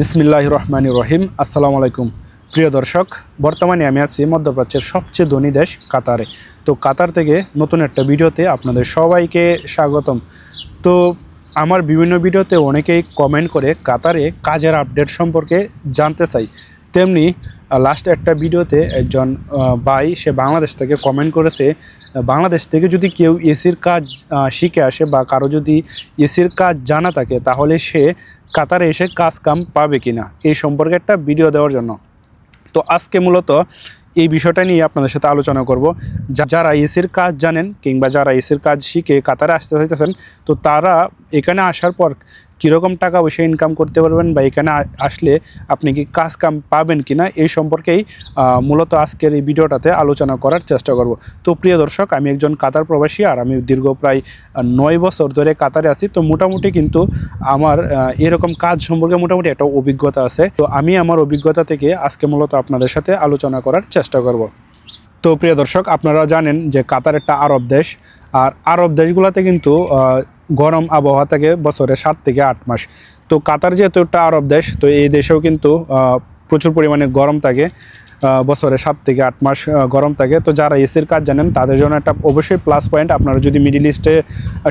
বিসমিল্লাহ রহমান রহিম। আসসালামু আলাইকুম। প্রিয় দর্শক, বর্তমানে আমি আছি মধ্যপ্রাচ্যের সবচেয়ে ধনী দেশ কাতারে। তো কাতার থেকে নতুন একটা ভিডিওতে আপনাদের সবাইকে স্বাগতম। তো আমার বিভিন্ন ভিডিওতে অনেকেই কমেন্ট করে কাতারে কাজের আপডেট সম্পর্কে জানতে চাই। তেমনি লাস্ট একটা ভিডিওতে একজন ভাই, সে বাংলাদেশ থেকে কমেন্ট করেছে বাংলাদেশ থেকে যদি কেউ এসির কাজ শিখে আসে বা কারও যদি এসির কাজ জানা থাকে, তাহলে সে কাতারে এসে কাজ কাম পাবে কিনা? এই সম্পর্কে একটা ভিডিও দেওয়ার জন্য। তো আজকে মূলত এই বিষয়টা নিয়ে আপনাদের সাথে আলোচনা করব। যারা এসির কাজ জানেন কিংবা যারা এসির কাজ শিখে কাতারে আসতে চাইতেছেন, তো তারা এখানে আসার পর কীরকম টাকা পয়সা ইনকাম করতে পারবেন বা এখানে আসলে আপনি কি কাজ কাম পাবেন কি না এই সম্পর্কেই মূলত আজকের এই ভিডিওটাতে আলোচনা করার চেষ্টা করব। তো প্রিয় দর্শক, আমি একজন কাতার প্রবাসী আর আমি দীর্ঘ প্রায় নয় বছর ধরে কাতারে আছি। তো মোটামুটি কিন্তু আমার এরকম কাজ সম্পর্কে মোটামুটি একটা অভিজ্ঞতা আছে। তো আমি আমার অভিজ্ঞতা থেকে আজকে মূলত আপনাদের সাথে আলোচনা করার চেষ্টা করব। তো প্রিয় দর্শক, আপনারা জানেন যে কাতার একটা আরব দেশ। আর আরব দেশগুলোতে কিন্তু গরম আবহাওয়া থাকে বছরে সাত থেকে আট মাস। তো কাতার যেহেতু একটা আরব দেশ, তো এই দেশেও কিন্তু প্রচুর পরিমাণে গরম থাকে বছরে সাত থেকে আট মাস গরম থাকে। তো যারা এসির কাজ জানেন, তাদের জন্য একটা অবশ্যই প্লাস পয়েন্ট আপনারা যদি মিডিল ইস্টে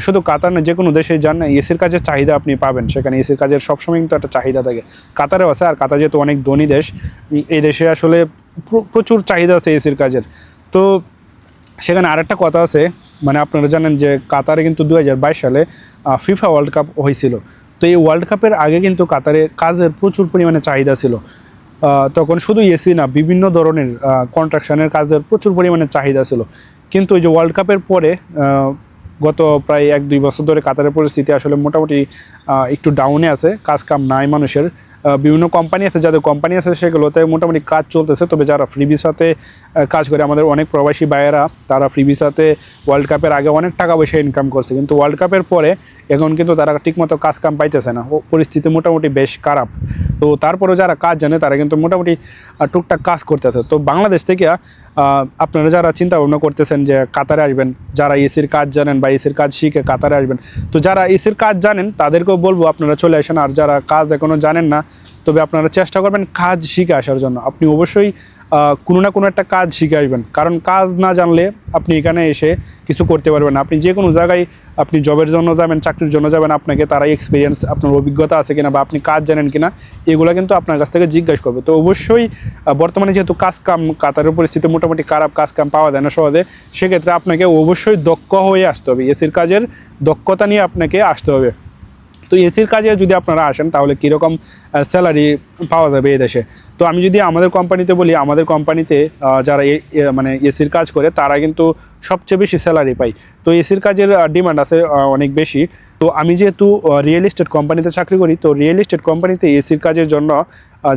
শুধু কাতার না যে কোনো দেশে যান, এসির কাজের চাহিদা আপনি পাবেন। সেখানে এসির কাজের সবসময় কিন্তু একটা চাহিদা থাকে। কাতারেও আছে, আর কাতার যেহেতু অনেক ধনী দেশ এই দেশে আসলে প্রচুর চাহিদা আছে এসির কাজের। তো সেখানে আরেকটা কথা আছে মানে আপনারা জানেন যে কাতারে কিন্তু দু হাজার বাইশ সালে ফিফা ওয়ার্ল্ড কাপ হয়েছিল। তো এই ওয়ার্ল্ড কাপের আগে কিন্তু কাতারে কাজের প্রচুর পরিমাণে চাহিদা ছিল। তখন শুধু এসি না, বিভিন্ন ধরনের কন্ট্রাকশনের কাজের প্রচুর পরিমাণে চাহিদা ছিল। কিন্তু ওই যে ওয়ার্ল্ড কাপের পরে গত প্রায় এক দুই বছর ধরে কাতারের পরিস্থিতি আসলে মোটামুটি একটু ডাউনে আছে কাজ কাম নাই মানুষের। বিভিন্ন কোম্পানি আছে, যাদের কোম্পানি আছে সেগুলোতে মোটামুটি কাজ চলতেছে। তবে যারা ফ্রি ভিসাতে কাজ করে, আমাদের অনেক প্রবাসী ভাইয়েরা, তারা ফ্রি ভিসাতে ওয়ার্ল্ড কাপের আগে অনেক টাকা পয়সা ইনকাম করছে। কিন্তু ওয়ার্ল্ড কাপের পরে এখন কিন্তু তারা ঠিকমতো কাজ কাম পাইতেছে না। পরিস্থিতি মোটামুটি বেশ খারাপ। তো তারপরেও যারা কাজ জানে, তারা কিন্তু মোটামুটি টুকটাক কাজ করতেছে। তো বাংলাদেশ থেকে আপনারা যারা চিন্তা ভাবনা করতেছেন যে কাতারে আসবেন, যারা এসির কাজ জানেন বা এসির কাজ শিখে কাতারে আসবেন, তো যারা এসির কাজ জানেন তাদেরকেও বলব আপনারা চলে আসেন, আর যারা কাজ এখনও জানেন না, তবে আপনারা চেষ্টা করবেন কাজ শিখে আসার জন্য। আপনি অবশ্যই কোনো না কোনো একটা কাজ শিখে আসবেন। কারণ কাজ না জানলে আপনি এখানে এসে কিছু করতে পারবেন না। আপনি যে কোনো জায়গায় আপনি জবের জন্য যাবেন, চাকরির জন্য যাবেন, আপনাকে তারাই এক্সপিরিয়েন্স আপনার অভিজ্ঞতা আছে কিনা বা আপনি কাজ জানেন কিনা, এগুলো কিন্তু আপনার কাছ থেকে জিজ্ঞাসা করবে। তো অবশ্যই বর্তমানে যেহেতু কাজ কাম কাতারের পরিস্থিতি মোটামুটি খারাপ, কাজ কাম পাওয়া যায় না সহজে, সেক্ষেত্রে আপনাকে অবশ্যই দক্ষ হয়ে আসতে হবে। এসির কাজের দক্ষতা নিয়ে আপনাকে আসতে হবে। তো এসির কাজে যদি আপনারা আসেন, তাহলে কীরকম স্যালারি পাওয়া যাবে এই দেশে? তো আমি যদি আমাদের কোম্পানিতে বলি, আমাদের কোম্পানিতে যারা মানে এসির কাজ করে, তারা কিন্তু সবচেয়ে বেশি স্যালারি পায়। তো এসির কাজের ডিমান্ড আছে অনেক বেশি। তো আমি যেহেতু রিয়েল এস্টেট কোম্পানিতে চাকরি করি, তো রিয়েল এস্টেট কোম্পানিতে এসির কাজের জন্য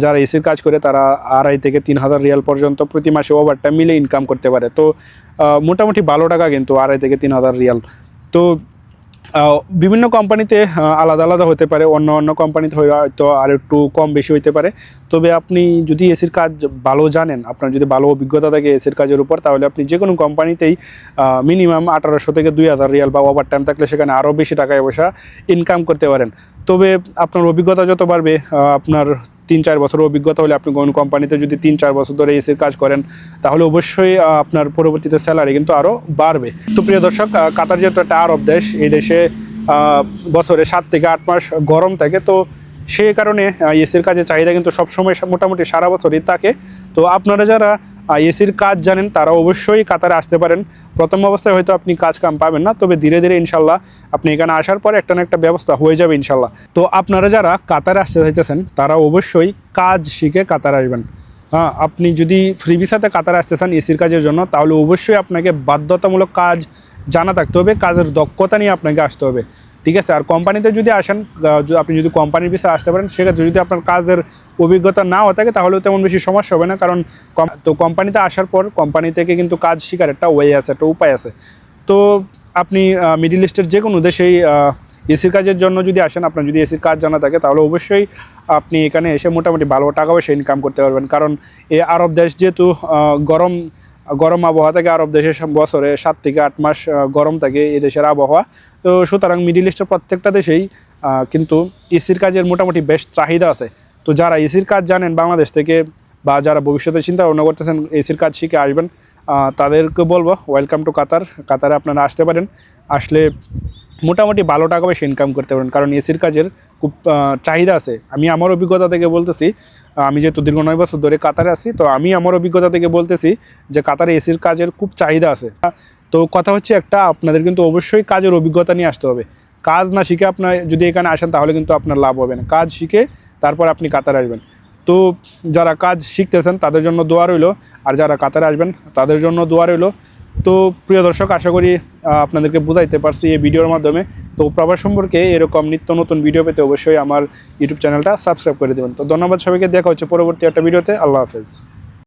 যারা এসির কাজ করে, তারা আড়াই থেকে তিন হাজার রিয়াল পর্যন্ত প্রতি মাসে ওভারটা মিলে ইনকাম করতে পারে। তো মোটামুটি ভালো টাকা কিন্তু আড়াই থেকে তিন হাজার রিয়াল। তো বিভিন্ন কোম্পানিতে আলাদা আলাদা হতে পারে, অন্য অন্য কোম্পানিতে হয়তো আর একটু কম বেশি হইতে পারে। তবে আপনি যদি এসির কাজ ভালো জানেন, আপনার যদি ভালো অভিজ্ঞতা থাকে এসির কাজের উপর, তাহলে আপনি যে কোনো কোম্পানিতেই মিনিমাম আঠারোশো থেকে দুই হাজার রিয়াল বা ওভার টাইম থাকলে সেখানে আরও বেশি টাকায় পয়সা ইনকাম করতে পারেন। তবে আপনার অভিজ্ঞতা যত বাড়বে আপনার তিন চার বছর অভিজ্ঞতা হলে আপনি কোন কোম্পানিতে যদি তিন চার বছর ধরে এসির কাজ করেন, তাহলে অবশ্যই আপনার পরবর্তীতে স্যালারি কিন্তু আরও বাড়বে। তো প্রিয় দর্শক কাতার যেহেতু একটা আরব দেশ, এই দেশে বছরে সাত থেকে আট মাস গরম থাকে, তো সেই কারণে এসির কাজের চাহিদা কিন্তু সবসময় মোটামুটি সারা বছরই থাকে। তো আপনারা যারা এসির কাজ জানেন তারা অবশ্যই কাতারে আসতে পারেন। প্রথম অবস্থায় হয়তো আপনি কাজ কাম পাবেন না, তবে ধীরে ধীরে ইনশাল্লাহ আপনি এখানে আসার পর একটা না একটা ব্যবস্থা হয়ে যাবে ইনশাল্লাহ। তো আপনারা যারা কাতারে আসতে চাইতেছেন তারা অবশ্যই কাজ শিখে কাতার আসবেন। হ্যাঁ আপনি যদি ফ্রি ভিসাতে কাতারে আসতে চান এসির কাজের জন্য, তাহলে অবশ্যই আপনাকে বাধ্যতামূলক কাজ জানা থাকতে হবে, কাজের দক্ষতা নিয়ে আপনাকে আসতে হবে। ঠিক আছে? আর কোম্পানিতে যদি আসেন আপনি যদি কোম্পানির বিষয়ে আসতে পারেন, সেক্ষেত্রে যদি আপনার কাজের অভিজ্ঞতা নাও থাকে তাহলেও তেমন বেশি সমস্যা হবে না। কারণ তো কোম্পানিতে আসার পর কোম্পানি থেকে কিন্তু কাজ শেখার একটা ওয়ে আছে, একটা উপায় আছে। তো আপনি মিডিল ইস্টের যে কোনো দেশেই এসির কাজের জন্য যদি আসেন, আপনার যদি এসির কাজ জানা থাকে, তাহলে অবশ্যই আপনি এখানে এসে মোটামুটি ভালো টাকা পয়সা ইনকাম করতে পারবেন। কারণ এই আরব দেশ যেহেতু গরম গরম আবহাওয়া থাকে আরব দেশের বছরে সাত থেকে আট মাস গরম থাকে এই দেশের আবহাওয়া। তো সুতরাং মিডিল ইস্টের প্রত্যেকটা দেশেই কিন্তু এসির কাজের মোটামুটি বেশ চাহিদা আছে। তো যারা এসির কাজ জানেন, বাংলাদেশ থেকে বা যারা ভবিষ্যতে চিন্তা ভাবনা করতেছেন, এসির কাজ শিখে আসবেন তাদেরকে বলব ওয়েলকাম টু কাতার কাতারে আপনারা আসতে পারেন। আসলে মোটামুটি ভালো টাকা পয়সা ইনকাম করতে পারেন, কারণ এসির কাজের খুব চাহিদা আছে। আমি আমার অভিজ্ঞতা থেকে বলতেছি, আমি যেহেতু দীর্ঘ নয় বছর ধরে কাতারে আছি, তো আমি আমার অভিজ্ঞতা থেকে বলতেছি যে কাতারে এসির কাজের খুব চাহিদা আছে। তো কথা হচ্ছে একটা, আপনাদের কিন্তু অবশ্যই কাজের অভিজ্ঞতা নিয়ে আসতে হবে। কাজ না শিখে আপনার যদি এখানে আসেন, তাহলে কিন্তু আপনার লাভ হবে না। কাজ শিখে তারপর আপনি কাতারে আসবেন। তো যারা কাজ শিখতেছেন, তাদের জন্য দোয়া রইল। আর যারা কাতারে আসবেন, তাদের জন্য দোয়া রইল। তো প্রিয় দর্শক, আশা করি আপনাদেরকে বুঝাইতে পারছি এই ভিডিওর মাধ্যমে। তো প্রবাস সম্পর্কে এরকম নিত্য নতুন ভিডিও পেতে অবশ্যই আমার ইউটিউব চ্যানেলটা সাবস্ক্রাইব করে দেবেন। তো ধন্যবাদ সবাইকে। দেখা হচ্ছে পরবর্তী একটা ভিডিওতে। আল্লাহ হাফেজ।